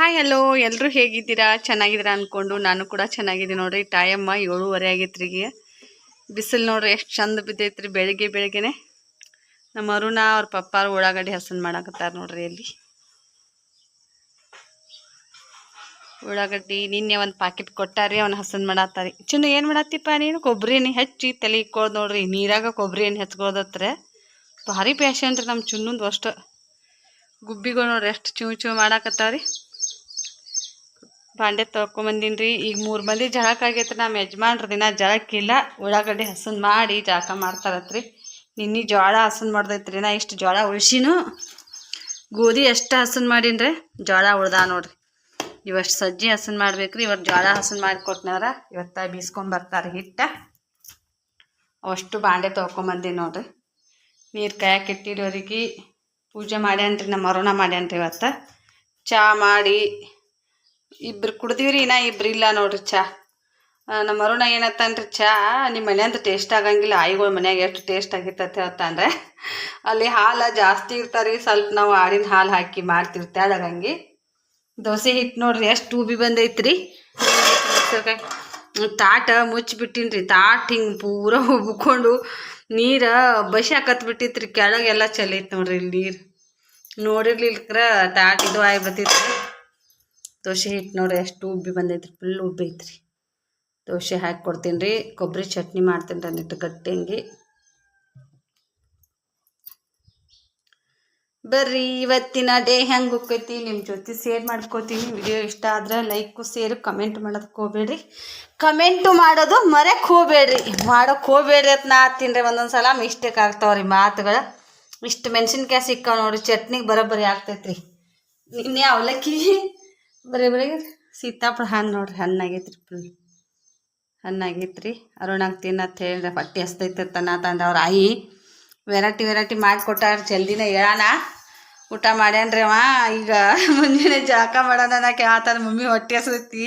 Hi hello ಎಲ್ಲರೂ ಹೇಗಿದ್ದೀರಾ? ಚೆನ್ನಾಗಿದ್ದೀರಾ ಅಂದ್ಕೊಂಡು ನಾನು ಕೂಡ ಚೆನ್ನಾಗಿದ್ದೀನಿ ನೋಡ್ರಿ. ಟೈಮ್ ಏಳುವರೆ ಆಗೈತ್ರಿ ಈಗ. ಬಿಸಿಲು ನೋಡ್ರಿ, ಎಷ್ಟು ಚಂದ ಬಿದ್ದೈತ್ರಿ ಬೆಳಿಗ್ಗೆ ಬೆಳಿಗ್ಗೆನೆ. ನಮ್ಮ ಅರುಣ ಅವ್ರ ಪಪ್ಪಾರು ಉಳ್ಳಾಗಡ್ಡಿ ಹಸನ್ ಮಾಡಾಕತ್ತಾರ ನೋಡ್ರಿ ಅಲ್ಲಿ. ಉಳ್ಳಾಗಡ್ಡಿ ನಿನ್ನೆ ಒಂದು ಪಾಕೆಟ್ ಕೊಟ್ಟಾರಿ, ಅವ್ನ ಹಸನ್ ಮಾಡತ್ತಾರಿ ಚಿನ್ನ, ಏನು ಮಾಡತ್ತಿಪ್ಪ ನೀನು? ಕೊಬ್ಬರಿ ಎಣ್ಣೆ ಹಚ್ಚಿ ತಲೆ ಇಕ್ಕೊಳ್ದು ನೋಡ್ರಿ. ನೀರಾಗ ಕೊಬ್ಬರಿ ಎಣ್ಣೆ ಹಚ್ಕೊಳದತ್ರೆ ಭಾರಿ ಪ್ಯಾಶನ್ ರೀ ನಮ್ಮ ಚುನ್ನೊಂದು ಅಷ್ಟು. ಗುಬ್ಬಿಗಳು ನೋಡ್ರಿ, ಎಷ್ಟು ಚೂ ಚೂ ಮಾಡಾಕತ್ತಾವ್ರಿ ಬಾಂಡೆ ತೊಳ್ಕೊಂಬಂದಿನಿ ರೀ ಈಗ ಮೂರು ಮಂದಿ ಜಳಕ ಆಗೈತ್ರಿ ನಮ್ಮ ಯಜಮಾನ್ರ ದಿನ ಜಳಕ್ಕಿಲ್ಲ ಉಳ್ಳಾಗಡ್ಡಿ ಹಸನ್ ಮಾಡಿ ಜಳಕ ಮಾಡ್ತಾರತ್ರಿ. ನಿನ್ನೆ ಜೋಳ ಹಸನ್ ಮಾಡ್ದೈತ್ರಿ. ನಾ ಇಷ್ಟು ಜೋಳ ಉಳ್ಸಿನು ಗೋಧಿ ಎಷ್ಟು ಹಸನ್ ಮಾಡೀನಿ ಜೋಳ ಉಳ್ದ ನೋಡ್ರಿ. ಇವಷ್ಟು ಸಜ್ಜಿ ಹಸನ್ ಮಾಡ್ಬೇಕ್ರಿ. ಇವತ್ತು ಜೋಳ ಹಸನ್ ಮಾಡಿ ಇವತ್ತ ಬೀಸ್ಕೊಂಬರ್ತಾರೆ ಹಿಟ್ಟ. ಅವಷ್ಟು ಬಾಂಡೆ ತೊಳ್ಕೊಂಬಂದಿ ನೋಡ್ರಿ. ನೀರು ಕಾಯಕ್ಕೆ ಇಟ್ಟಿರೋರಿಗೆ ಪೂಜೆ ಮಾಡ್ಯಾನ್ರಿ, ನಮ್ಮ ಅರುಣ ಮಾಡ್ಯಾನ್ರಿ ಇವತ್ತು. ಚಾ ಮಾಡಿ ಇಬ್ರು ಕುಡ್ದಿವ್ರಿ, ಇನ್ನ ಇಬ್ರು ಇಲ್ಲ ನೋಡ್ರಿ ಚಾ. ನಮ್ಮ ಅರುಣ ಏನತ್ತನ್ರಿ ಚಾ ನಿಮ್ಮ ಮನೆಯಂತ ಟೇಸ್ಟ್ ಆಗಂಗಿಲ್ಲ. ಆಯಿಗಳು ಮನ್ಯಾಗ ಎಷ್ಟು ಟೇಸ್ಟ್ ಆಗಿರ್ತೈತೆ ಹೇಳ್ತಾನ್ರೆ. ಅಲ್ಲಿ ಹಾಲು ಜಾಸ್ತಿ ಇರ್ತಾರಿ, ಸ್ವಲ್ಪ ನಾವು ಆಡಿನ ಹಾಲು ಹಾಕಿ ಮಾಡ್ತಿರ್ತೆ ಅದಾಗಂಗಿ ದೋಸೆ ಹಿಟ್ಟು ನೋಡ್ರಿ, ಎಷ್ಟು ಉಬಿ ಬಂದೈತ್ರಿ. ತಾಟ ಮುಚ್ಚಿಬಿಟ್ಟಿನ್ರಿ ತಾಟ್ ಹಿಂಗೆ ಪೂರ ಉಬ್ಕೊಂಡು ನೀರು ಬಸಿ ಹಾಕತ್ ಬಿಟ್ಟಿತ್ರಿ, ಕೆಳಗೆಲ್ಲ ಚಲೈತ್ ನೋಡ್ರಿ ಇಲ್ಲಿ ನೀರು. ನೋಡಿರ್ಲಿಲ್ಕ್ರ ತಾಟ್ ಇದು ಆಗ್ಬಿಡ್ತಿತ್ರಿ ದೋಸೆ ಹಿಟ್ಟು ನೋಡ್ರಿ ಎಷ್ಟು ಉಬ್ಬಿ ಬಂದೈತ್ರಿ ಫುಲ್ ಉಬ್ಬಿ ಐತ್ರಿ ದೋಸೆ ಹಾಕಿ ಕೊಡ್ತೀನಿ ರೀ, ಕೊಬ್ಬರಿ ಚಟ್ನಿ ಮಾಡ್ತೀನಿ ರೀ ಗಟ್ಟಿ ಹಂಗೆ. ಬರ್ರಿ, ಇವತ್ತಿನ ಡೇ ಹೆಂಗೆ ಉಕ್ಕೈತಿ ನಿಮ್ಮ ಜೊತೆ ಶೇರ್ ಮಾಡ್ಕೋತೀನಿ. ವಿಡಿಯೋ ಇಷ್ಟ ಆದ್ರೆ ಲೈಕು ಸೇರು ಕಮೆಂಟ್ ಮಾಡೋದಕ್ಕೆ ಹೋಗ್ಬೇಡ್ರಿ. ಕಮೆಂಟು ಮಾಡೋದು ಮರೆಯಕ್ಕೆ ಹೋಗ್ಬೇಡ್ರಿ. ಮಾಡೋಕ್ಕೆ ಹೋಗ್ಬೇಡ್ರಿ ಅಂತ ನಾ ತಿನ್ರಿ ಒಂದೊಂದು ಸಲ ಮಿಸ್ಟೇಕ್ ಆಗ್ತಾವ್ರಿ ಮಾತುಗಳು. ಇಷ್ಟು ಮೆಣಸಿನ್ಕಾಯಿ ಸಿಕ್ಕಾವ ನೋಡ್ರಿ, ಚಟ್ನಿಗೆ ಬರೋಬ್ಬರಿ ಆಗ್ತೈತ್ರಿ. ನಿನ್ನೆ ಅವಲಕ್ಕಿ ಬರೀ ಬರೀ ಸೀತಾಫಲ ಹಣ್ಣು ನೋಡ್ರಿ, ಹಣ್ಣಾಗೈತ್ರಿ ಫುಲ್ ಹಣ್ಣಾಗೈತ್ರಿ. ಅರುಣಾಗ ತಿನ್ನತ್ತ ಹೇಳ್ರಿ ಹೊಟ್ಟೆ ಹಸ್ತೈತೆ ತನ್ನ ತಂದ ಅವ್ರ ಆಯಿ. ವೆರೈಟಿ ವೆರೈಟಿ ಮಾಡಿಕೊಟ್ಟಾರ ಜಲ್ದಿನ ಹೇಳೋಣ ಊಟ ಮಾಡ್ಯಾನ್ರಿ ಅವ, ಈಗ ಮುಂಜಾನೆ ಜಾಕ ಮಾಡೋಣ ಕೇಳ್ತಾನೆ, ಮಮ್ಮಿ ಹೊಟ್ಟೆ ಹಸ್ತೈತಿ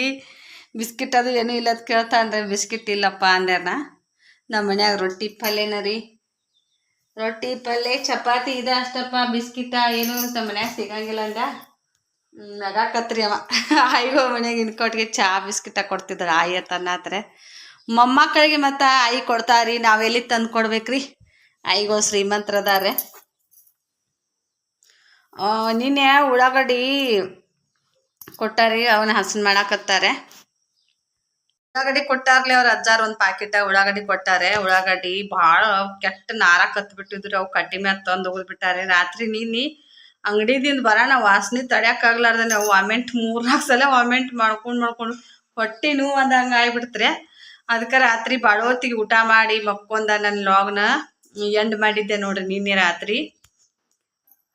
ಬಿಸ್ಕಿಟ್ ಅದು ಏನೂ ಇಲ್ಲ ಅಂತ ಕೇಳ್ತಾನ್ರಿ, ಬಿಸ್ಕಿಟ್ ಇಲ್ಲಪ್ಪ ಅಂದ್ಯಾರ ನಮ್ಮ ಮನ್ಯಾಗ ರೊಟ್ಟಿ ಪಲ್ಯನ ರೀ. ರೊಟ್ಟಿ ಪಲ್ಯ, ಚಪಾತಿ ಇದೆ ಅಷ್ಟಪ್ಪ, ಬಿಸ್ಕಿಟ ಏನು ನಮ್ಮ ಮನ್ಯಾಗ ಸಿಗಂಗಿಲ್ಲ ಅಂದ ನಗಾಕತ್ರಿ ಅವ. ಆಯಿಗೋ ಮನೆಗೆ ಇನ್ಕೊಟ್ಟಿಗೆ ಚಾ ಬಿಸ್ಕಿಟ ಕೊಡ್ತಿದ್ರು ಆಯಿ ತನ್ನಾತ್ರೆ ಮೊಮ್ಮಕ್ಕಳಿಗೆ ಮತ್ತು ಆಯಿ ಕೊಡ್ತಾರಿ ನಾವೆಲ್ಲಿ ತಂದು ಕೊಡ್ಬೇಕ್ರಿ? ಶ್ರೀಮಂತರದಾರೆ. ಆ, ನಿನ್ನೆ ಉಳ್ಳಾಗಡ್ಡಿ ಕೊಟ್ಟಾರಿ ಅವನ ಹಸನ್ ಮಾಡಾಕತ್ತಾರೆ. ಉಳ್ಳಾಗಡ್ಡಿ ಕೊಟ್ಟಾರ್ಲಿ ಅವ್ರ ಅಜ್ಜಾರ್ ಒಂದ್ ಪ್ಯಾಕೆಟ್ ಉಳ್ಳಾಗಡ್ಡಿ ಕೊಟ್ಟಾರೆ. ಉಳ್ಳಾಗಡ್ಡಿ ಭಾಳ ಕೆಟ್ಟ ನಾರ ಕತ್ ಬಿಟ್ಟಿದ್ರು ಅವು ಕಡ್ಡಿ ಮ್ಯಾಗ ತಂದು ಹೋಗ್ಬಿಟ್ಟಾರೆ ರಾತ್ರಿ ನೀನಿ ಅಂಗಡಿದಿಂದ ಬರೋಣ ವಾಸನೆ ತಡ್ಯಾಕಾಗ್ಲಾರ್ದೆ ನಾವು ವಾಮೆಂಟ್ ಮೂರ್ನಾಲ್ಕು ಸಲ ವಾಮೆಂಟ್ ಮಾಡ್ಕೊಂಡು ಮಾಡ್ಕೊಂಡು ಹೊಟ್ಟೆ ನೋವು ಅಂದಂಗೆ ಆಗ್ಬಿಡ್ತ್ರೆ. ಅದಕ್ಕೆ ರಾತ್ರಿ ಬಾಳೋತ್ತಿಗೆ ಊಟ ಮಾಡಿ ಮಕ್ಕೊಂದ ನನ್ನ ಲಾಗ್ನ ಎಂಡ್ ಮಾಡಿದ್ದೆ ನೋಡ್ರಿ ನಿನ್ನೆ ರಾತ್ರಿ.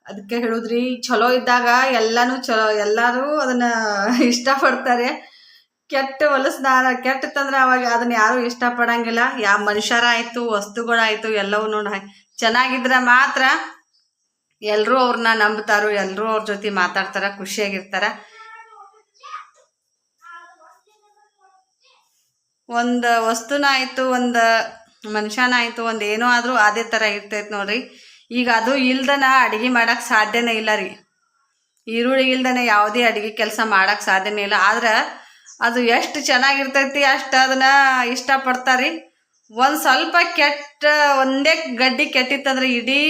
ಅದಕ್ಕೆ ಹೇಳುದ್ರಿ ಚಲೋ ಇದ್ದಾಗ ಎಲ್ಲಾನು ಚಲೋ ಎಲ್ಲರೂ ಅದನ್ನ ಇಷ್ಟಪಡ್ತಾರೆ. ಕೆಟ್ಟ ಹೊಲಸ್ದಾರ ಕೆಟ್ಟತಂದ್ರೆ ಅವಾಗ ಅದನ್ನ ಯಾರು ಇಷ್ಟಪಡಂಗಿಲ್ಲ. ಯಾವ ಮನುಷ್ಯರಾಯ್ತು, ವಸ್ತುಗಳಾಯ್ತು ಎಲ್ಲವೂ ನೋಡಿ ಚೆನ್ನಾಗಿದ್ರೆ ಮಾತ್ರ ಎಲ್ಲರೂ ಅವ್ರನ್ನ ನಂಬ್ತಾರೋ ಎಲ್ಲರೂ ಅವ್ರ ಜೊತೆ ಮಾತಾಡ್ತಾರ, ಖುಷಿಯಾಗಿರ್ತಾರ. ಒಂದು ವಸ್ತುನ ಆಯಿತು, ಒಂದು ಮನುಷ್ಯನ ಆಯಿತು, ಒಂದು ಏನೋ ಆದ್ರೂ ಅದೇ ಥರ ಇರ್ತೈತೆ ನೋಡ್ರಿ. ಈಗ ಅದು ಇಲ್ದನ ಅಡಿಗೆ ಮಾಡಕ್ಕೆ ಸಾಧ್ಯನೇ ಇಲ್ಲ ರೀ. ಈರುಳ್ಳಿ ಇಲ್ದನೆ ಯಾವುದೇ ಅಡಿಗೆ ಕೆಲಸ ಮಾಡೋಕ್ಕೆ ಸಾಧ್ಯನೇ ಇಲ್ಲ. ಆದ್ರೆ ಅದು ಎಷ್ಟು ಚೆನ್ನಾಗಿರ್ತೈತಿ, ಅಷ್ಟು ಅದನ್ನ ಇಷ್ಟಪಡ್ತಾರೆ. ಒಂದು ಸ್ವಲ್ಪ ಕೆಟ್ಟ, ಒಂದೇ ಗಡ್ಡಿ ಕೆಟ್ಟಿತ್ತಂದ್ರೆ ಇಡೀ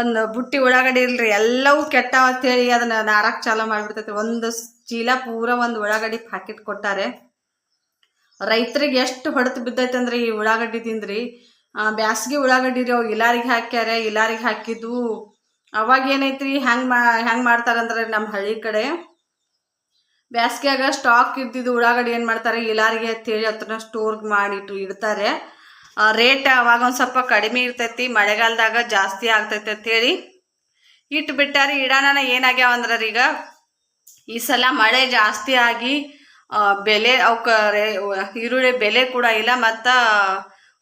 ಒಂದು ಬುಟ್ಟಿ ಉಳ್ಳಾಗಡ್ಡಿ ಇಲ್ರಿ, ಎಲ್ಲವೂ ಕೆಟ್ಟಾವ ಅಂತೇಳಿ ಅದನ್ನ ನಾರಕ್ಕೆ ಚಾಲು ಮಾಡಿಬಿಡ್ತೈತಿ ಒಂದು ಚೀಲ ಪೂರ ಒಂದು ಉಳ್ಳಾಗಡ್ಡಿ ಪ್ಯಾಕೆಟ್ ಕೊಟ್ಟಾರೆ. ರೈತರಿಗೆ ಎಷ್ಟು ಹೊಡೆತು ಬಿದ್ದೈತೆ ಅಂದ್ರೆ ಈ ಉಳ್ಳಾಗಡ್ಡಿ ತಿಂದ್ರಿ ಬ್ಯಾಸ್ಗೆ ಉಳ್ಳಾಗಡ್ಡಿ ರೀ, ಅವು ಇಲಾರಿಗೆ ಹಾಕ್ಯಾರ, ಇಲಾರಿಗೆ ಹಾಕಿದ್ದು. ಅವಾಗ ಏನೈತ್ರಿ ಹೆಂಗೆ ಮಾ ಹೆಂಗೆ ಮಾಡ್ತಾರಂದ್ರೆ ನಮ್ಮ ಹಳ್ಳಿ ಕಡೆ. ಬ್ಯಾಸ್ಗ್ಯಾಗ ಸ್ಟಾಕ್ ಇದ್ದಿದ್ದು ಉಳ್ಳಾಗಡ್ಡಿ ಏನು ಮಾಡ್ತಾರೆ, ಇಲಾರಿಗೆ ಅಂತೇಳಿ ಅದನ್ನ ಸ್ಟೋರ್ ಮಾಡಿಟ್ಟು ಇಡ್ತಾರೆ. ರೇಟ್ ಅವಾಗ ಒಂದು ಸ್ವಲ್ಪ ಕಡಿಮೆ ಇರ್ತೈತಿ, ಮಳೆಗಾಲದಾಗ ಜಾಸ್ತಿ ಆಗ್ತೈತಿ ಅಂತೇಳಿ ಇಟ್ಟು ಬಿಟ್ಟಾರಿ ಇಡಾನ ಏನಾಗ್ಯಾವ ಅಂದ್ರೆ ಈಗ ಈ ಸಲ ಮಳೆ ಜಾಸ್ತಿ ಆಗಿ ಬೆಲೆ ಅವಕ್ಕ ಈರುಳ್ಳಿ ಬೆಲೆ ಕೂಡ ಇಲ್ಲ, ಮತ್ತು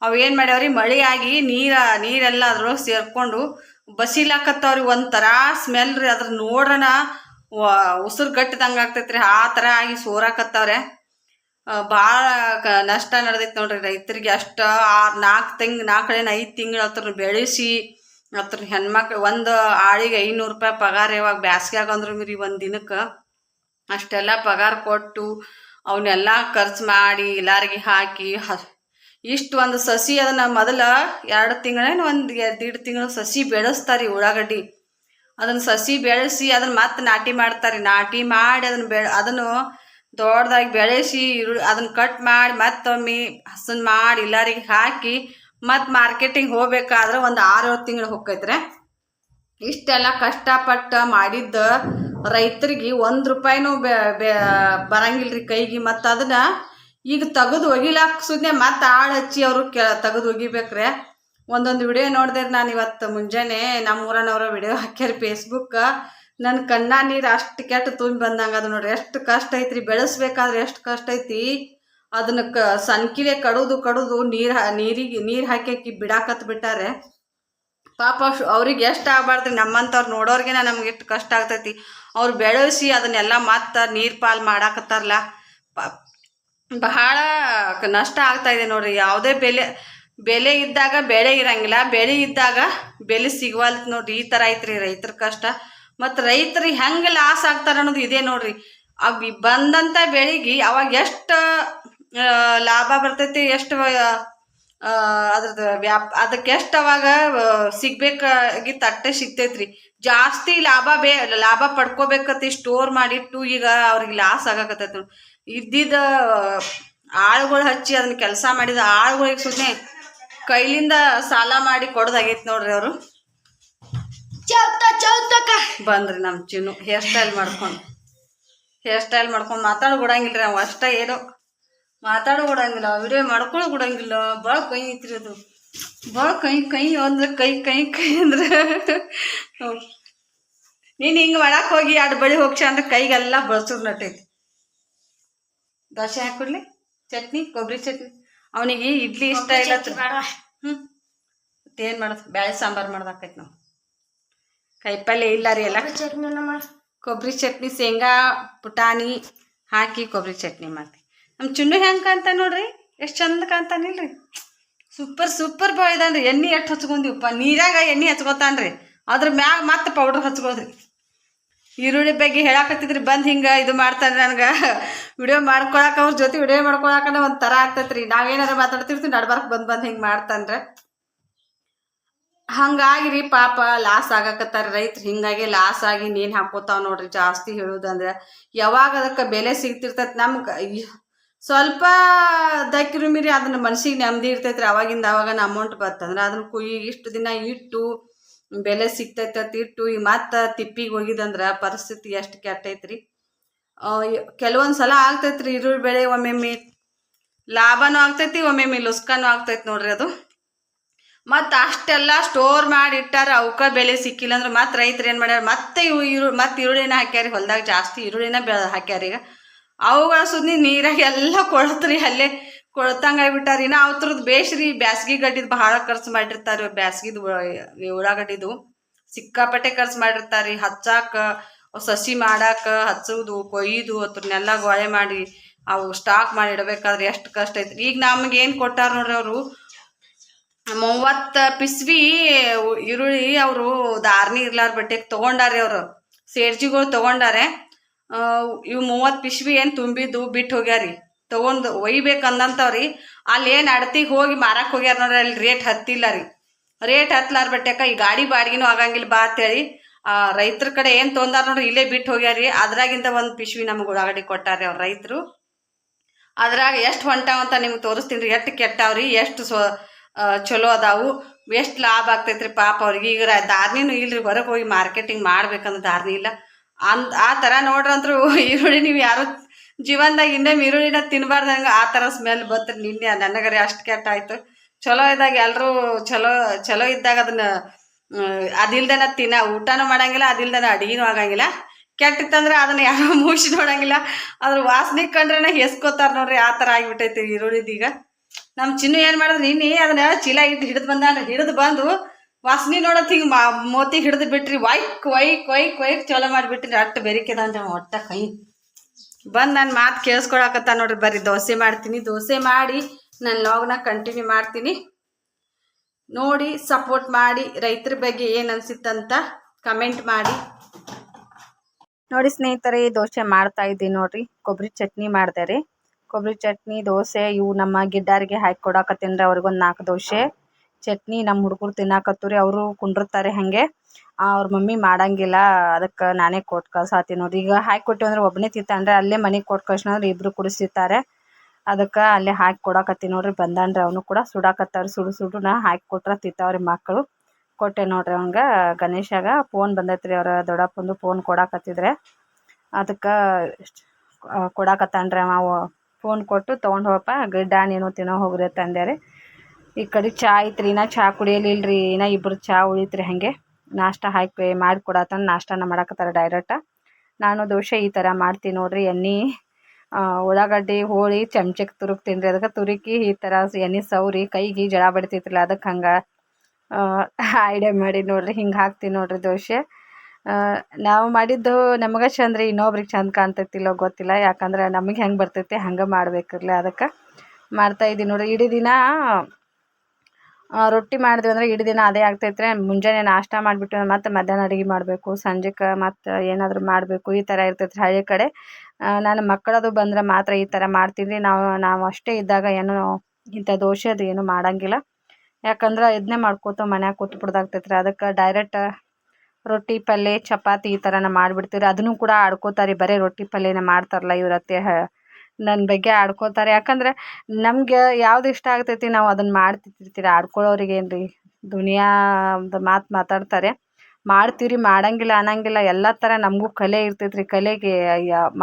ಅವು ಏನು ಮಾಡ್ಯಾವ್ರಿ, ಮಳೆ ಆಗಿ ನೀರ ನೀರೆಲ್ಲ ಅದ್ರೊಳಗೆ ಸೇರ್ಕೊಂಡು ಬಸಿಲಾಕತ್ತವ್ರಿ, ಒಂಥರ ಸ್ಮೆಲ್ ರೀ. ಅದ್ರ ನೋಡ್ರನ ಉಸಿರು ಗಟ್ಟಿದಂಗೆ ಆಗ್ತೈತ್ರಿ. ಆ ಥರ ಆಗಿ ಸೋರಾಕತ್ತವ್ರೆ. ಭಾಳ ನಷ್ಟ ನಡೆದೈತೆ ನೋಡ್ರಿ ರೈತರಿಗೆ ಅಷ್ಟು ಆರು ನಾಲ್ಕು ತಿಂಗ್ ನಾಲ್ಕೇನು ಐದು ತಿಂಗಳು ಹತ್ರ ಬೆಳೆಸಿ ಹತ್ರ ಹೆಣ್ಮಕ್ಳು ಒಂದು ಆಳಿಗೆ ಐನೂರು ರೂಪಾಯಿ ಪಗಾರ ಇವಾಗ ಬ್ಯಾಸ್ಗ್ಯಾಗ ಅಂದ್ರು ಮೀರಿ ಒಂದು ದಿನಕ್ಕೆ ಅಷ್ಟೆಲ್ಲ ಪಗಾರ ಕೊಟ್ಟು ಅವನ್ನೆಲ್ಲ ಖರ್ಚು ಮಾಡಿ ಎಲ್ಲಾರಿಗೆ ಹಾಕಿ ಹ, ಇಷ್ಟು ಒಂದು ಸಸಿ ಅದನ್ನ ಮೊದಲ ಎರಡು ತಿಂಗಳೇನು ಒಂದು ಎರಡು ತಿಂಗಳು ಸಸಿ ಬೆಳೆಸ್ತಾರೆ ಉಳ್ಳಾಗಡ್ಡಿ. ಅದನ್ನ ಸಸಿ ಬೆಳೆಸಿ ಅದನ್ನ ಮತ್ತೆ ನಾಟಿ ಮಾಡ್ತಾರೆ. ನಾಟಿ ಮಾಡಿ ಅದನ್ನ ಬೆ ಅದನ್ನು ದೊಡ್ಡದಾಗಿ ಬೆಳೆಸಿ ಅದನ್ನ ಕಟ್ ಮಾಡಿ ಮತ್ತೊಮ್ಮೆ ಹಸನ್ ಮಾಡಿ ಎಲ್ಲರಿಗೆ ಹಾಕಿ ಮತ್ತು ಮಾರ್ಕೆಟಿಂಗ್ ಹೋಗ್ಬೇಕಾದ್ರೆ ಒಂದು ಆರು ಏಳು ತಿಂಗಳು ಹೋಗ್ತೈತ್ರೆ. ಇಷ್ಟೆಲ್ಲ ಕಷ್ಟಪಟ್ಟು ಮಾಡಿದ್ದ ರೈತರಿಗೆ ಒಂದು ರೂಪಾಯಿನೂ ಬೆ ಬೆ ಬರಂಗಿಲ್ರಿ ಕೈಗೆ. ಮತ್ತು ಅದನ್ನ ಈಗ ತೆಗೆದು ಒಗಿಲಾಕ ಸುಮ್ಮನೆ ಮತ್ತೆ ಆಳು ಹಚ್ಚಿ ಅವರು ಕೆ ತೆಗೆದು ಒಗಿಬೇಕ್ರೆ. ಒಂದೊಂದು ವಿಡಿಯೋ ನೋಡಿದ್ರೆ ನಾನು ಇವತ್ತು ಮುಂಜಾನೆ ನಮ್ಮ ಊರನವರ ವಿಡಿಯೋ ಹಾಕ್ಯಾರ ಫೇಸ್ಬುಕ್ ನನ್ನ ಕಣ್ಣ ನೀರು ಅಷ್ಟು ಕೆಟ್ಟ ತುಂಬಿ ಬಂದಂಗೆ ಅದು ನೋಡ್ರಿ. ಎಷ್ಟು ಕಷ್ಟ ಐತ್ರಿ. ಬೆಳೆಸ್ಬೇಕಾದ್ರೆ ಎಷ್ಟು ಕಷ್ಟ ಐತಿ. ಅದನ್ನ ಕ ಸಣ್ಕಿಲೆ ಕಡುದು ಕಡುದು ನೀರು ನೀರಿಗೆ ನೀರು ಹಾಕಿ ಬಿಡಾಕತ್ ಬಿಟ್ಟಾರೆ. ಪಾಪ ಅವ್ರಿಗೆ ಎಷ್ಟು ಆಗ್ಬಾರ್ದ್ರಿ. ನಮ್ಮಂಥವ್ರು ನೋಡೋರ್ಗೆನ ನಮ್ಗೆ ಎಷ್ಟು ಕಷ್ಟ ಆಗ್ತೈತಿ. ಅವ್ರು ಬೆಳೆಸಿ ಅದನ್ನೆಲ್ಲ ಮತ್ತೆ ನೀರು ಪಾಲು ಮಾಡಾಕತ್ತಾರಲ್ಲ ಬಹಳ ನಷ್ಟ ಆಗ್ತಾ ಇದೆ ನೋಡ್ರಿ. ಯಾವುದೇ ಬೆಲೆ ಬೆಲೆ ಇದ್ದಾಗ ಬೆಳೆ ಇರಂಗಿಲ್ಲ. ಬೆಳೆ ಇದ್ದಾಗ ಬೆಲೆ ಸಿಗವಲ್ತ್ ನೋಡ್ರಿ. ಈ ಥರ ಐತ್ರಿ ರೈತರ ಕಷ್ಟ. ಮತ್ತು ರೈತರಿಗೆ ಹೆಂಗೆ ಲಾಸ್ ಆಗ್ತಾರ ಅನ್ನೋದು ಇದೆ ನೋಡ್ರಿ. ಅವ್ ಬಂದಂತ ಬಂದಂಥ ಬೆಳೆಗೆ ಅವಾಗ ಎಷ್ಟು ಲಾಭ ಬರ್ತೈತಿ, ಎಷ್ಟು ಅದ್ರದ್ದು ವ್ಯಾಪ್, ಅದಕ್ಕೆ ಎಷ್ಟು ಅವಾಗ ಸಿಗ್ಬೇಕಾಗಿತ್ತು ಅಟ್ಟೆ ಸಿಗ್ತೈತ್ರಿ. ಜಾಸ್ತಿ ಲಾಭ ಬೇ, ಲಾಭ ಪಡ್ಕೋಬೇಕತಿ ಸ್ಟೋರ್ ಮಾಡಿಟ್ಟು ಈಗ ಅವ್ರಿಗೆ ಲಾಸ್ ಆಗಾಕತ್ತೈತಿ ನೋಡಿ. ಇದ್ದಿದ್ದ, ಆಳುಗಳು ಹಚ್ಚಿ ಅದನ್ನ ಕೆಲಸ ಮಾಡಿದ ಆಳುಗಳಿಗೆ ಸುಮ್ಮನೆ ಕೈಲಿಂದ ಸಾಲ ಮಾಡಿ ಕೊಡೋದಾಗೈತಿ ನೋಡ್ರಿ ಅವರು. ಚೌತ ಚೌತಕ ಬಂದ್ರಿ ನಮ್ಮ ಚಿನ್ನು. ಹೇರ್ ಸ್ಟೈಲ್ ಮಾಡ್ಕೊಂಡು. ಹೇರ್ ಸ್ಟೈಲ್ ಮಾಡ್ಕೊಂಡು ಮಾತಾಡ ಬಿಡಂಗಿಲ್ಲ ನಾವು ಅಷ್ಟ ಏನು. ಮಾತಾಡ ಬಿಡಂಗಿಲ್ಲ ವಿಡಿಯೋ ಮಾಡ್ಕೊಳ್ಳೋ ಬಿಡಂಗಿಲ್ಲ ಭಾಳ ಕೈ ಐತ್ರಿ ಅದು. ಭಾಳ ಕೈ ಕೈ ಅಂದ್ರೆ ಕೈ ಕೈ ಕೈ ಅಂದ್ರೆ. ನೀನ್ ನೀನು ಹಿಂಗೆ ಮಾಡಕ್ಕೆ ಹೋಗಿ ಎರಡು ಬಳಿ ಹೋಗ್ಸ ಅಂದ್ರೆ ಕೈಗೆಲ್ಲ ಬಳಸೋದು ನಟೈತಿ ದೋಸೆ ಹಾಕೊಡ್ಲಿ? ಚಟ್ನಿ ಕೊಬ್ಬರಿ ಚಟ್ನಿ. ಅವನಿಗೆ ಇಡ್ಲಿ ಇಷ್ಟ ಇಲ್ಲ ಹ್ಞೂ ಏನು ಮಾಡೋದು ಬ್ಯಾಳೆ ಸಾಂಬಾರು ಮಾಡ್ದಾಕೈತಿ ನಾವು. ಕಾಯಿಪಲ್ಯ ಇಲ್ಲ ರೀ ಎಲ್ಲ. ಚಟ್ನಿ ಕೊಬ್ಬರಿ ಚಟ್ನಿ ಶೇಂಗಾ ಪುಟಾಣಿ ಹಾಕಿ ಕೊಬ್ಬರಿ ಚಟ್ನಿ ಮಾಡ್ತೀವಿ ನಮ್ಮ ಚುನ್ನು ಹೆಂಗೆ ಕಾಂತ ನೋಡ್ರಿ? ಎಷ್ಟು ಚಂದ ಕಾಂತಾನಿಲ್ರಿ ಸೂಪರ್ ಸೂಪರ್ ಬಾಯ್ ಇದಾನ್ರಿ ಎಣ್ಣೆ ಎಷ್ಟು ಹಚ್ಕೊಂಡಿವಪ್ಪ ನೀರಾಗ ಎಣ್ಣೆ ಹಚ್ಕೊತಾನ್ರಿ ಅದ್ರ ಮ್ಯಾಗ ಮತ್ತೆ ಪೌಡ್ರ್ ಹಚ್ಕೋದ್ರಿ ಈರುಳ್ಳಿ ಬಗ್ಗೆ ಹೇಳಾಕತ್ತಿದ್ರಿ ಬಂದು ಹಿಂಗೆ ಇದು ಮಾಡ್ತಾನೆ ನನಗೆ. ವಿಡಿಯೋ ಮಾಡ್ಕೊಳಕ್ಕೆ ಅವ್ರ ಜೊತೆ ವಿಡಿಯೋ ಮಾಡ್ಕೊಳಕನ ಒಂದು ಥರ ಆಗ್ತೈತ್ರಿ ನಾವೇನಾರ ಮಾತಾಡ್ತಿರ್ತೀವಿ ನಡ್ಬಾರ್ಕ್ ಬಂದು ಬಂದು ಹಿಂಗೆ ಮಾಡ್ತಾನ್ರೆ. ಹಂಗಾಗಿ ರೀ ಪಾಪ ಲಾಸ್ ಆಗಾಕತ್ತಾರ ರೈತರು. ಹಿಂಗಾಗಿ ಲಾಸ್ ಆಗಿ ನೀನು ಹಾಕೋತಾವ ನೋಡ್ರಿ ಜಾಸ್ತಿ ಹೇಳುದಂದ್ರೆ. ಯಾವಾಗ ಅದಕ್ಕೆ ಬೆಲೆ ಸಿಗ್ತಿರ್ತೈತಿ ನಮ್ಗೆ. ಸ್ವಲ್ಪ ದಕ್ಕಿರು ಮೀರಿ ಅದನ್ನ ಮನ್ಸಿಗೆ ನೆಮ್ಮದಿ ಇರ್ತೈತ್ರಿ. ಅವಾಗಿಂದ ಅವಾಗ ಅಮೌಂಟ್ ಬರ್ತಂದ್ರೆ ಅದನ್ನ ಕುಯ್ಯಿ ಇಷ್ಟು ದಿನ ಇಟ್ಟು ಬೆಲೆ ಸಿಗ್ತೈತತ್ ಇಟ್ಟು ಈಗ ಮತ್ತೆ ತಿಪ್ಪಿಗೆ ಹೋಗಿದಂದ್ರೆ ಪರಿಸ್ಥಿತಿ ಎಷ್ಟು ಕೆಟ್ಟೈತ್ರಿ. ಕೆಲವೊಂದು ಸಲ ಆಗ್ತೈತ್ರಿ ಈರುಳ್ಳಿ ಬೆಳೆ ಒಮ್ಮೊಮ್ಮೆ ಲಾಭನೂ ಆಗ್ತೈತಿ, ಒಮ್ಮೊಮ್ಮೆ ಲುಸ್ಕಾನು ಆಗ್ತೈತಿ ನೋಡ್ರಿ ಅದು. ಮತ್ತು ಅಷ್ಟೆಲ್ಲ ಸ್ಟೋರ್ ಮಾಡಿ ಇಟ್ಟಾರ ಅವಕ್ಕ ಬೆಲೆ ಸಿಕ್ಕಿಲ್ಲ ಅಂದ್ರೆ ಮತ್ತೆ ರೈತರು ಏನು ಮಾಡ್ಯಾರ? ಮತ್ತೆ ಇವು ಇರು ಮತ್ತೆ ಈರುಳ್ಳಿನ ಹಾಕ್ಯಾರ ಹೊಲದಾಗ ಜಾಸ್ತಿ ಈರುಳ್ಳಿನ ಬೆ, ಹಾಕ್ಯಾರ ಈಗ. ಅವುಗಳ ಸುದ್ದಿ ನೀರಾಗ ಎಲ್ಲ ಕೊಳತ್ರಿ, ಅಲ್ಲೇ ಕೊಳತಂಗ ಆಗ್ಬಿಟ್ಟಾರ. ಇನ್ನು ಅವ್ರದ್ದು ಬೇಸ್ರಿ ಬ್ಯಾಸ್ಗಿ ಗಡ್ಡಿದು ಬಹಳ ಖರ್ಚು ಮಾಡಿರ್ತಾರೆ ಬ್ಯಾಸ್ಗಿದು ಉಳ್ಳಾಗಡ್ಡಿದು. ಸಿಕ್ಕಾಪಟ್ಟೆ ಖರ್ಚು ಮಾಡಿರ್ತಾರೆ ಹಚ್ಚಾಕ, ಸಸಿ ಮಾಡಾಕ, ಹಚ್ಚೋದು, ಕೊಯ್ದು, ಅದ್ರನ್ನೆಲ್ಲ ಗೊಳೆ ಮಾಡಿ ಅವು ಸ್ಟಾಕ್ ಮಾಡಿ ಇಡಬೇಕಾದ್ರೆ ಎಷ್ಟು ಕಷ್ಟ ಐತ್ರಿ. ಈಗ ನಮ್ಗೆ ಏನು ಕೊಟ್ಟಾರ ನೋಡ್ರಿ ಅವರು? ಮೂವತ್ತು ಪಿಸ್ವಿ ಈರುಳ್ಳಿ ಅವರು ದಾರ್ನಿ ಇರ್ಲಾರ ಬಟ್ಟೆಗೆ ತೊಗೊಂಡಾರೆ ಅವರು. ಸೇರ್ಜಿಗಳು ತಗೊಂಡಾರೆ. ಇವು ಮೂವತ್ತು ಪಿಸ್ವಿ ಏನು ತುಂಬಿದ್ದು ಬಿಟ್ಟು ಹೋಗ್ಯಾರಿ. ತೊಗೊಂಡು ಒಯ್ಬೇಕಂದಂತವ್ರಿ ಅಲ್ಲಿ ಏನು ಅಡತಿ ಹೋಗಿ ಮಾರಕ್ಕೆ ಹೋಗ್ಯಾರ ನೋಡ್ರಿ ಅಲ್ಲಿ ರೇಟ್ ಹತ್ತಿಲ್ಲ ರೀ. ರೇಟ್ ಹತ್ಲಾರ ಬಟ್ಟೆಕ ಈ ಗಾಡಿ ಬಾಡಿಗೆನೂ ಆಗಂಗಿಲ್ಲ ಬಾ ಅಂತೇಳಿ ಆ ರೈತರ ಕಡೆ ಏನು ತೊಂದಾರ ನೋಡ್ರಿ ಇಲ್ಲೇ ಬಿಟ್ಟು ಹೋಗ್ಯಾರಿ. ಅದ್ರಾಗಿಂದ ಒಂದು ಪಿಸ್ವಿ ನಮ್ಗೆ ಉಳ್ಳಾಗಡ್ಡಿ ಕೊಟ್ಟಾರೆ ಅವ್ರ ರೈತರು. ಅದ್ರಾಗ ಎಷ್ಟು ಹೊಂಟಾವ ಅಂತ ನಿಮ್ಗೆ ತೋರಿಸ್ತೀನಿ ರೀ ಎಷ್ಟು ಕೆಟ್ಟಾವ್ರಿ ಎಷ್ಟು ಆ, ಚಲೋ ಅದಾವು. ಎಷ್ಟು ಲಾಭ ಆಗ್ತೈತ್ರಿ ಪಾಪ ಅವ್ರಿಗೆ. ಈಗ ದಾರ್ನಿನೂ ಇಲ್ರಿ, ಹೊರಗೆ ಹೋಗಿ ಮಾರ್ಕೆಟಿಂಗ್ ಮಾಡ್ಬೇಕಂದ್ರೆ ದಾರ್ನಿ ಇಲ್ಲ. ಅಂದ್, ಆ ಥರ ನೋಡ್ರಂತ್ರು ಈರುಳ್ಳಿ ನೀವು ಯಾರು ಜೀವನದಾಗ ಇನ್ನೊಮ್ಮೆ ಈರುಳ್ಳಿನ ತಿನ್ಬಾರ್ದಂಗೆ ಆ ಥರ ಸ್ಮೆಲ್ ಬತ್ರಿ ನಿನ್ನೆ. ನನಗರಿ ಅಷ್ಟು ಕೆಟ್ಟ ಆಯ್ತು. ಚಲೋ ಇದ್ದಾಗ ಎಲ್ಲರೂ ಚಲೋ ಚಲೋ ಇದ್ದಾಗ ಅದನ್ನ ಅದಿಲ್ದನ ತಿನ್ನ ಊಟನೂ ಮಾಡಂಗಿಲ್ಲ, ಅದಿಲ್ದನ ಅಡಿಗೆನೂ ಆಗಂಗಿಲ್ಲ. ಕೆಟ್ಟಿತ್ತಂದ್ರೆ ಅದನ್ನ ಯಾರು ಮೂಸಿ ನೋಡಂಗಿಲ್ಲ. ಅದ್ರ ವಾಸನೆ ಕಂಡ್ರೆ ಹೆಸ್ಕೋತಾರ ನೋಡ್ರಿ, ಆ ಥರ ಆಗಿಬಿಟ್ಟೈತಿ ಈರುಳ್ಳಿದೀಗ. ನಮ್ಮ ಚಿನ್ನು ಏನು ಮಾಡಿದ್ರು ನಿನ್ನೆ ಅದನ್ನ ಚೀಲ ಇಟ್ಟು ಹಿಡಿದು ಬಂದ ಹಿಡಿದು ಬಂದು ವಾಸನೆ ನೋಡತ್ ಹಿಂಗೆ ಮಾ ಮೋತಿಗೆ ಹಿಡಿದು ಬಿಟ್ರಿ, ವೈಕ್ ವೈಕ್ ವೈಕ್ ವೈಕ್ ಚಲೋ ಮಾಡಿಬಿಟ್ರಿ ಅಟ್ಟು ಅಂತ ಒಟ್ಟ ಕೈ. ಬಂದು ನಾನು ಮಾತು ಕೇಳಿಸ್ಕೊಳಕತ್ತ ನೋಡ್ರಿ, ಬರ್ರಿ ದೋಸೆ ಮಾಡ್ತೀನಿ, ದೋಸೆ ಮಾಡಿ ನಾನು ಲಾಗ್ನ ಕಂಟಿನ್ಯೂ ಮಾಡ್ತೀನಿ. ನೋಡಿ ಸಪೋರ್ಟ್ ಮಾಡಿ, ರೈತರ ಬಗ್ಗೆ ಏನು ಅನ್ಸಿತ್ತಂತ ಕಮೆಂಟ್ ಮಾಡಿ. ನೋಡಿ ಸ್ನೇಹಿತರೆ ದೋಸೆ ಮಾಡ್ತಾ ಇದ್ದೀನಿ ನೋಡ್ರಿ ಕೊಬ್ಬರಿ ಚಟ್ನಿ ಮಾಡಿದೆ ರೀ. ಕೊಬ್ಬರಿ ಚಟ್ನಿ, ದೋಸೆ, ಇವು ನಮ್ಮ ಗಿಡ್ಡಾರಿಗೆ ಹಾಕಿ ಕೊಡಾಕತ್ತೀನಿ ರೀ ಅವ್ರಿಗೊಂದು ನಾಲ್ಕು ದೋಸೆ. ಚಟ್ನಿ ನಮ್ಮ ಹುಡುಗರು ತಿನ್ನಾಕತ್ತೂರಿ, ಅವರು ಕುಂಡಿರ್ತಾರೆ ಹಾಗೆ. ಅವ್ರ ಮಮ್ಮಿ ಮಾಡಂಗಿಲ್ಲ, ಅದಕ್ಕೆ ನಾನೇ ಕೊಟ್ಟು ಕಳ್ಸಾತೀನಿ ನೋಡಿ ಈಗ ಹಾಕಿ ಕೊಟ್ಟಿವಿ ಅಂದ್ರೆ ಒಬ್ಬನೇ ತಿಂತಾನ್ರಿ ಅಲ್ಲೇ ಮನೆಗೆ ಕೊಟ್ಟು ಕಳ್ಸಿದ್ರೆ ಇಬ್ಬರು ಕುಡಿಸ್ತಿರ್ತಾರೆ ಅದಕ್ಕೆ ಅಲ್ಲೇ ಹಾಕಿ ಕೊಡಾಕತ್ತೀನಿ ನೋಡ್ರಿ ಬಂದಾನ್ರಿ ಅವನು ಕೂಡ ಸುಡಾಕತ್ತಾರೆ, ಸುಡು ಸುಡು ನಾ ಹಾಕಿ ಕೊಟ್ರೆ ತಿಂತಾವ್ರಿ ಮಕ್ಕಳು. ಕೊಟ್ಟೆ ನೋಡ್ರಿ ಅವಂಗ ಗಣೇಶಾಗ, ಫೋನ್ ಬಂದೈತ್ರಿ ಅವ್ರ ದೊಡ್ಡಪ್ಪಂದು ಫೋನ್ ಕೊಡಾಕತ್ತಿದ್ರೆ. ಅದಕ್ಕೆ ಕೊಡಾಕತ್ತಾನ್ರಿ ಅವ ಫೋನ್ ಕೊಟ್ಟು ತೊಗೊಂಡು ಹೋಗಪ್ಪ ಗಿಡ್ಡ ಏನೋ ತಿನ್ನೋ ಹೋಗ್ರಿ ಅಂತ ಅಂದೆ ರೀ ಈ ಕಡೆ ಚಾ ಐತ್ರಿ, ಇನ್ನ ಚಾ ಕುಡಿಯಲಿಲ್ಲ ರೀ ಇನ್ನ ಇಬ್ರು ಚಾ ಉಳಿತ್ರಿ ಹಾಗೆ. ನಾಷ್ಟ ಹಾಕಿ ಮಾಡಿ ಕೊಡತ್ತನ ನಾಷ್ಟನ ಮಾಡಾಕತ್ತಾರ ಡೈರೆಕ್ಟ ನಾನು ದೋಸೆ ಈ ಥರ ಮಾಡ್ತೀನಿ ನೋಡ್ರಿ, ಎಣ್ಣೆ ಉಳ್ಳಾಗಡ್ಡಿ, ಹೋಳಿ ಚಮಚಕ್ಕೆ ತುರುಕ್ತೀನಿ ರೀ ಅದಕ್ಕೆ ತುರುಕಿ ಈ ಥರ ಎಣ್ಣೆ ಸೌರಿ ಕೈಗೆ ಜಳ ಬಡಿತೈತ್ರಲ್ಲ ಅದಕ್ಕೆ ಹಂಗೆ ಐಡಿಯಾ ಮಾಡಿ ನೋಡ್ರಿ, ಹಿಂಗೆ ಹಾಕ್ತೀನಿ ನೋಡ್ರಿ ದೋಸೆ. ನಾವು ಮಾಡಿದ್ದು ನಮಗೆ ಚಂದ ರೀ ಇನ್ನೊಬ್ರಿಗೆ ಚಂದ ಕಾಣ್ತೈತಿಲ್ಲೋ ಗೊತ್ತಿಲ್ಲ. ಯಾಕಂದ್ರೆ ನಮಗೆ ಹೆಂಗೆ ಬರ್ತೈತಿ ಹಂಗೆ ಮಾಡ್ಬೇಕಿರ್ಲಿ. ಅದಕ್ಕೆ ಮಾಡ್ತಾ ಇದ್ದೀನಿ ನೋಡ್ರಿ. ಇಡೀ ದಿನ ರೊಟ್ಟಿ ಮಾಡಿದ್ವಿ ಅಂದ್ರೆ ಇಡೀ ದಿನ ಅದೇ ಆಗ್ತೈತ್ರಿ. ಮುಂಜಾನೆ ನಾಷ್ಟ ಮಾಡಿಬಿಟ್ಟು ಮತ್ತೆ ಮಧ್ಯಾಹ್ನ ಅಡುಗೆ ಮಾಡಬೇಕು. ಸಂಜೆಗೆ ಮತ್ತು ಏನಾದರೂ ಮಾಡಬೇಕು. ಈ ಥರ ಇರ್ತೈತೆ ಹಳ್ಳಿ ಕಡೆ. ನಾನು ಮಕ್ಕಳದು ಬಂದ್ರೆ ಮಾತ್ರ ಈ ಥರ ಮಾಡ್ತೀನಿ ನಾವು ನಾವು ಅಷ್ಟೇ ಇದ್ದಾಗ ಏನು ಇಂಥ ದೋಸೆ ಅದು ಏನು ಮಾಡಂಗಿಲ್ಲ. ಯಾಕಂದ್ರೆ ಇದನ್ನೇ ಮಾಡ್ಕೋತ ಮನ್ಯಾಗ ಕೂತ್ಬಿಡ್ದಾಗ್ತೈತ್ರಿ. ಅದಕ್ಕೆ ಡೈರೆಕ್ಟ್ ರೊಟ್ಟಿ ಪಲ್ಯ ಚಪಾತಿ ಈ ಥರನ ಮಾಡಿಬಿಡ್ತೀವಿ ಅದನ್ನು ಕೂಡ ಆಡ್ಕೋತಾರೆ. ಬರೇ ರೊಟ್ಟಿ ಪಲ್ಯನ ಮಾಡ್ತಾರಲ್ಲ ಇವ್ರ ಅತ್ತೆ ನನ್ನ ಬಗ್ಗೆ ಆಡ್ಕೋತಾರೆ. ಯಾಕಂದ್ರೆ ನಮಗೆ ಯಾವ್ದು ಇಷ್ಟ ಆಗ್ತೈತಿ ನಾವು ಅದನ್ನು ಮಾಡ್ತಿರ್ತೀರಿ. ಆಡ್ಕೊಳ್ಳೋರಿಗೆ ಏನು ರೀ ದುನಿಯಾದ ಮಾತು ಮಾತಾಡ್ತಾರೆ. ಮಾಡ್ತೀವಿ ಮಾಡಂಗಿಲ್ಲ, ಅನ್ನಂಗಿಲ್ಲ. ಎಲ್ಲ ಥರ ನಮಗೂ ಕಲೆ ಇರ್ತೈತೆ ರೀ ಕಲೆಗೆ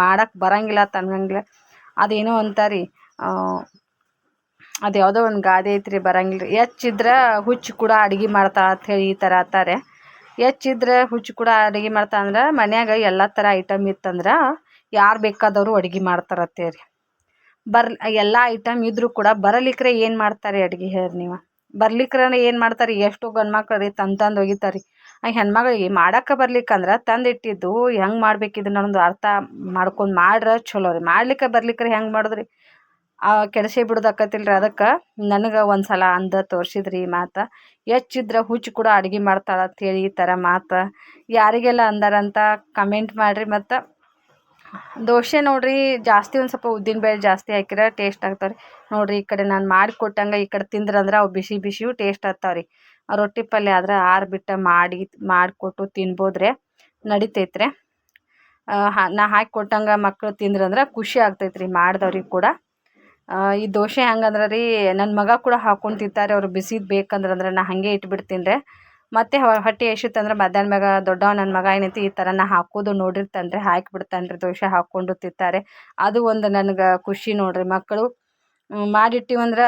ಮಾಡಕ್ಕೆ ಬರಂಗಿಲ್ಲ ತನ್ನಂಗಿಲ್ಲ ಅದೇನೋ ಅಂತಾರೆ ಅದು ಯಾವುದೋ ಒಂದು ಗಾದೆ ಐತ್ರಿ ಬರಂಗಿಲ್ಲ ರೀ ಹೆಚ್ಚಿದ್ರೆ ಹುಚ್ಚು ಕೂಡ ಅಡುಗೆ ಮಾಡ್ತಾಳೆ ಅಂಥೇಳಿ ಈ ಥರ ಅಂತಾರೆ ಹೆಚ್ಚಿದ್ರೆ ಹುಚ್ಚು ಕೂಡ ಅಡುಗೆ ಮಾಡ್ತಾ ಅಂದ್ರೆ ಮನ್ಯಾಗ ಎಲ್ಲ ಥರ ಐಟಮ್ ಇತ್ತಂದ್ರೆ ಯಾರು ಬೇಕಾದವರು ಅಡ್ಗೆ ಮಾಡ್ತಾರತ್ತೆ ರೀ. ಬರ್ ಎಲ್ಲ ಐಟಮ್ ಇದ್ದರೂ ಕೂಡ ಬರಲಿಕ್ರೆ ಏನು ಮಾಡ್ತಾರೆ ಅಡ್ಗೆ ಹೇಳಿ ನೀವು. ಬರ್ಲಿಕ್ರೆ ಏನು ಮಾಡ್ತಾರೆ, ಎಷ್ಟು ಗಂಡು ಮಕ್ಳು ರೀ ತಂದು ತಂದು ಒಗಿತಾರೆ ಆ ಹೆಣ್ಮಗಳಿಗೆ ಮಾಡಕ್ಕೆ ಬರ್ಲಿಕ್ಕಂದ್ರೆ ತಂದಿಟ್ಟಿದ್ದು ಹೆಂಗೆ ಮಾಡ್ಬೇಕು ಇದನ್ನ ಒಂದು ಅರ್ಥ ಮಾಡ್ಕೊಂಡು ಮಾಡ್ರೆ ಚಲೋ ರೀ. ಮಾಡ್ಲಿಕ್ಕೆ ಬರ್ಲಿಕ್ರೆ ಹೆಂಗೆ ಮಾಡಿದ್ರಿ? ಕೆಡಿಸೇ ಕೆಡಿಸಿ ಬಿಡೋದಾಕತಿಲ್ರಿ ಅದಕ್ಕೆ. ನನಗೆ ಒಂದು ಸಲ ಅಂದ ತೋರಿಸಿದ್ರಿ ಈ ಮಾತು. ಹೆಚ್ಚಿದ್ರೆ ಹುಚ್ಚು ಕೂಡ ಅಡುಗೆ ಮಾಡ್ತಾಳೆ ಅಂಥೇಳಿ ಈ ಥರ ಮಾತು. ಯಾರಿಗೆಲ್ಲ ಅಂದಾರಂತ ಕಮೆಂಟ್ ಮಾಡಿರಿ ಮತ್ತು. ದೋಸೆ ನೋಡ್ರಿ ಜಾಸ್ತಿ ಒಂದು ಸ್ವಲ್ಪ ಉದ್ದಿನ ಬೇಳೆ ಜಾಸ್ತಿ ಹಾಕಿದ್ರೆ ಟೇಸ್ಟ್ ಆಗ್ತಾವ್ರಿ. ನೋಡಿರಿ ಈ ಕಡೆ ನಾನು ಮಾಡಿ ಕೊಟ್ಟಂಗೆ ಈ ಕಡೆ ತಿಂದ್ರಂದ್ರೆ ಅವು ಬಿಸಿ ಬಿಸಿಯೂ ಟೇಸ್ಟ್ ಆಗ್ತಾವ್ರಿ. ರೊಟ್ಟಿ ಪಲ್ಯ ಆದ್ರೆ ಆರ್ಬಿಟ್ಟು ಮಾಡಿ ಮಾಡಿಕೊಟ್ಟು ತಿನ್ಬೋದ್ರೆ. ನಡಿತೈತ್ರಿ. ನಾ ಹಾಕಿ ಕೊಟ್ಟಂಗೆ ಮಕ್ಕಳು ತಿಂದ್ರಂದ್ರೆ ಖುಷಿ ಆಗ್ತೈತ್ರಿ ಮಾಡಿದವ್ರಿಗೆ ಕೂಡ. ಆ, ಈ ದೋಸೆ ಹೆಂಗಂದ್ರೆ ರೀ ನನ್ನ ಮಗ ಕೂಡ ಹಾಕೊಂಡು ತಿಂತಾರೆ, ಅವ್ರು ಬಿಸಿದು ಬೇಕಂದ್ರೆ ಅಂದ್ರೆ ನಾ ಹಾಗೆ ಇಟ್ಬಿಡ್ತೀನಿ ರೀ ಮತ್ತು ಹೊಟ್ಟೆ ಎಷ್ಟಿತ್ತಂದ್ರೆ ಮಧ್ಯಾಹ್ನ ಮ್ಯಾಗ ದೊಡ್ಡವ ನನ್ನ ಮಗ ಏನೈತಿ, ಈ ಥರ ನಾ ಹಾಕೋದು ನೋಡಿರ್ತಾನೆ ರೀ ಹಾಕಿ ಬಿಡ್ತಾನೆ ರೀ ದೋಸೆ ಹಾಕ್ಕೊಂಡು ತಿಂತಾರೆ. ಅದು ಒಂದು ನನಗೆ ಖುಷಿ ನೋಡ್ರಿ ಮಕ್ಕಳು ಮಾಡಿಟ್ಟಿವಂದ್ರೆ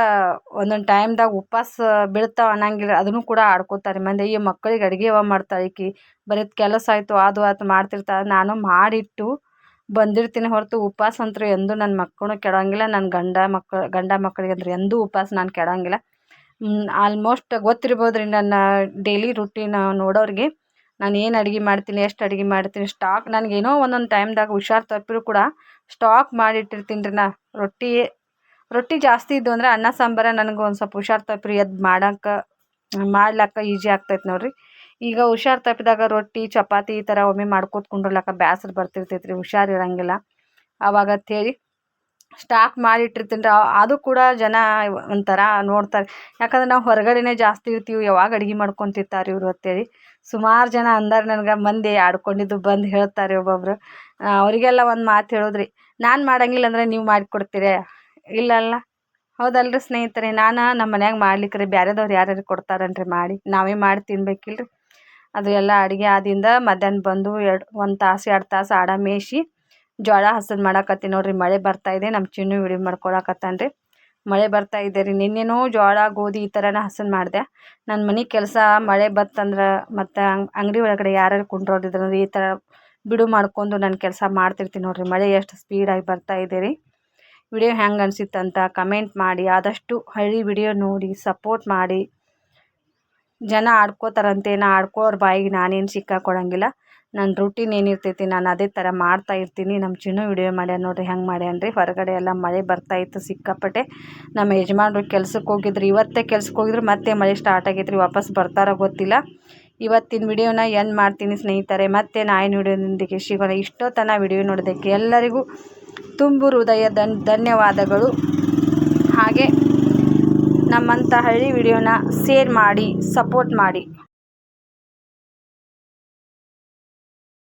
ಒಂದೊಂದು ಟೈಮ್ದಾಗ ಉಪವಾಸ ಬೀಳ್ತಾವ ಅನ್ನಂಗಿಲ್ಲ, ಅದನ್ನು ಕೂಡ ಆಡ್ಕೋತಾರೆ. ಮಂದಿ ಈ ಮಕ್ಕಳಿಗೆ ಅಡುಗೆ ಅವ ಮಾಡ್ತಾಳೆ ಈಕಿ ಬರೀ ಕೆಲಸ ಆಯಿತು, ಅದು ಆಯ್ತು, ಮಾಡ್ತಿರ್ತಾಳೆ, ನಾನು ಮಾಡಿಟ್ಟು ಬಂದಿರ್ತೀನಿ ಹೊರತು ಉಪವಾಸ ಅಂತೂ ಎಂದೂ ನನ್ನ ಮಕ್ಕಳು ಕೆಡೋಂಗಿಲ್ಲ, ನನ್ನ ಗಂಡ ಮಕ್ಕಳು ಗಂಡ ಮಕ್ಕಳಿಗೆ ಅಂದ್ರೆ ಎಂದೂ ಉಪವಾಸ ನಾನು ಕೆಡೋಂಗಿಲ್ಲ. ಆಲ್ಮೋಸ್ಟ್ ಗೊತ್ತಿರ್ಬೋದು ರೀ ನನ್ನ ಡೈಲಿ ರುಟೀನ್ ನೋಡೋರಿಗೆ. ನಾನು ಏನು ಅಡುಗೆ ಮಾಡ್ತೀನಿ, ಎಷ್ಟು ಅಡುಗೆ ಮಾಡ್ತೀನಿ ಸ್ಟಾಕ್ ನನಗೇನೋ ಒಂದೊಂದು ಟೈಮ್ದಾಗ ಹುಷಾರು ತಪ್ಪಿರೂ ಕೂಡ ಸ್ಟಾಕ್ ಮಾಡಿಟ್ಟಿರ್ತೀನಿ ರೀ ನಾ. ರೊಟ್ಟಿ ರೊಟ್ಟಿ ಜಾಸ್ತಿ ಇದ್ದು ಅಂದ್ರೆ ಅನ್ನ, ಸಾಂಬಾರ ನನಗೆ ಒಂದು ಸ್ವಲ್ಪ ಹುಷಾರು ತಪ್ಪಿರಿ ಅದು ಮಾಡಕ್ಕೆ ಮಾಡ್ಲಕ್ಕ ಈಜಿ ಆಗ್ತೈತೆ ನೋಡ್ರಿ. ಈಗ ಹುಷಾರು ತಪ್ಪಿದಾಗ ರೊಟ್ಟಿ, ಚಪಾತಿ ಈ ಥರ ಒಮ್ಮೆ ಮಾಡ್ಕೋತ ಕುಂಡ್ರಲಕ್ಕ ಬೇಸರ ಬರ್ತಿರ್ತೈತೆ ರೀ ಹುಷಾರು ಇರಂಗಿಲ್ಲ. ಅವಾಗ ಅಂತೇಳಿ ಸ್ಟಾಕ್ ಮಾಡಿಟ್ಟಿರ್ತೀನಿ ರೀ. ಅದು ಕೂಡ ಜನ ಒಂಥರ ನೋಡ್ತಾರೆ. ಯಾಕಂದ್ರೆ ನಾವು ಹೊರಗಡೆನೇ ಜಾಸ್ತಿ ಇರ್ತೀವಿ, ಯಾವಾಗ ಅಡುಗೆ ಮಾಡ್ಕೊತಿರ್ತಾರೆ ಇವರು ಅಂತೇಳಿ ಸುಮಾರು ಜನ ಅಂದಾರ ನನಗೆ, ಮಂದಿ ಆಡ್ಕೊಂಡಿದ್ದು ಬಂದು ಹೇಳ್ತಾರೆ ಒಬ್ಬೊಬ್ರು. ಅವರಿಗೆಲ್ಲ ಒಂದು ಮಾತು ಹೇಳೋದ್ರಿ, ನಾನು ಮಾಡಂಗಿಲ್ಲ ಅಂದರೆ ನೀವು ಮಾಡಿಕೊಡ್ತೀರಿ? ಇಲ್ಲಲ್ಲ ಹೌದಲ್ರಿ ಸ್ನೇಹಿತರೆ, ನಾನು ನಮ್ಮ ಮನ್ಯಾಗ ಮಾಡ್ಲಿಕ್ಕೆ ರೀ ಬೇರೆದವ್ರು ಯಾರ್ಯಾರು ಕೊಡ್ತಾರನ್ರಿ, ಮಾಡಿ, ನಾವೇ ಮಾಡಿ ತಿನ್ಬೇಕಿಲ್ರಿ. ಅದು ಎಲ್ಲ ಅಡುಗೆ ಆದಿಂದ ಮಧ್ಯಾಹ್ನ ಬಂದು ಎರಡು, ಒಂದು ತಾಸು, ಎರಡು ತಾಸು ಆಡ ಮೇಯ್ಸಿ ಜೋಳ ಹಸನು ಮಾಡಾಕತ್ತೀನಿ ನೋಡ್ರಿ. ಮಳೆ ಬರ್ತಾ ಇದೆ ನಮ್ಮ ಚಿನ್ನು ವಿಡಿಯೋ ಮಾಡ್ಕೊಳಕತ್ತಾನ ರೀ ಮಳೆ ಬರ್ತಾ ಇದೆ ರೀ. ನಿನ್ನೆನೂ ಜೋಳ ಗೋಧಿ ಈ ಥರನ ಹಸನು ಮಾಡಿದೆ. ನನ್ನ ಮನೆ ಕೆಲಸ ಮಳೆ ಬತ್ತಂದ್ರೆ ಮತ್ತು ಅಂಗಡಿ ಒಳಗಡೆ ಯಾರ್ಯಾರು ಕುಂಡ್ರೋದಿದ್ರಂದ್ರೆ ಈ ಥರ ಬಿಡು ಮಾಡ್ಕೊಂಡು ನಾನು ಕೆಲಸ ಮಾಡ್ತಿರ್ತೀನಿ ನೋಡ್ರಿ. ಮಳೆ ಎಷ್ಟು ಸ್ಪೀಡಾಗಿ ಬರ್ತಾ ಇದೆ ರೀ. ವಿಡಿಯೋ ಹೆಂಗೆ ಅನಿಸಿತ್ತಂತ ಕಮೆಂಟ್ ಮಾಡಿ. ಆದಷ್ಟು ಹಳ್ಳಿ ವಿಡಿಯೋ ನೋಡಿ ಸಪೋರ್ಟ್ ಮಾಡಿ. ಜನ ಆಡ್ಕೋತಾರಂತೆ ನಾ ಆಡ್ಕೋರ್ ಬಾಯಿಗೆ ನಾನೇನು ಸಿಕ್ಕಾಕೊಡಂಗಿಲ್ಲ ನನ್ನ ರೂಟೀನ್ ಏನಿರ್ತೈತಿ, ನಾನು ಅದೇ ಥರ ಮಾಡ್ತಾ ಇರ್ತೀನಿ. ನಮ್ಮ ಚಿನ್ನು ವಿಡಿಯೋ ಮಾಡ್ಯಾನ ನೋಡ್ರಿ, ಹೆಂಗೆ ಮಾಡ್ಯಾನ್ರಿ? ಹೊರಗಡೆ ಎಲ್ಲ ಮಳೆ ಬರ್ತಾ ಇತ್ತು, ಸಿಕ್ಕಾಪಟ್ಟೆ. ನಮ್ಮ ಯಜಮಾನ್ರು ಕೆಲ್ಸಕ್ಕೆ ಹೋಗಿದ್ರು. ಇವತ್ತೇ ಕೆಲ್ಸಕ್ಕೆ ಹೋಗಿದ್ರು, ಮತ್ತೆ ಮಳೆ ಸ್ಟಾರ್ಟ್ ಆಗೈತೆ ರೀ ವಾಪಸ್ ಬರ್ತಾರೋ ಗೊತ್ತಿಲ್ಲ. ಇವತ್ತಿನ ವಿಡಿಯೋನ ಏನು ಮಾಡ್ತೀನಿ ಸ್ನೇಹಿತರೆ, ಮತ್ತೆ ನಾಯಿನ ವಿಡಿಯೋದೊಂದಿಗೆ ಸಿಗೋಣ ತನ ವಿಡಿಯೋ ನೋಡೋದಕ್ಕೆ ಎಲ್ಲರಿಗೂ ತುಂಬು ಹೃದಯ, ಧನ್, ಧನ್ಯವಾದಗಳು. ಹಾಗೆ ನಮ್ಮಂಥ ಹಳ್ಳಿ ವಿಡಿಯೋನ ಸೇರ್ ಮಾಡಿ ಸಪೋರ್ಟ್ ಮಾಡಿ.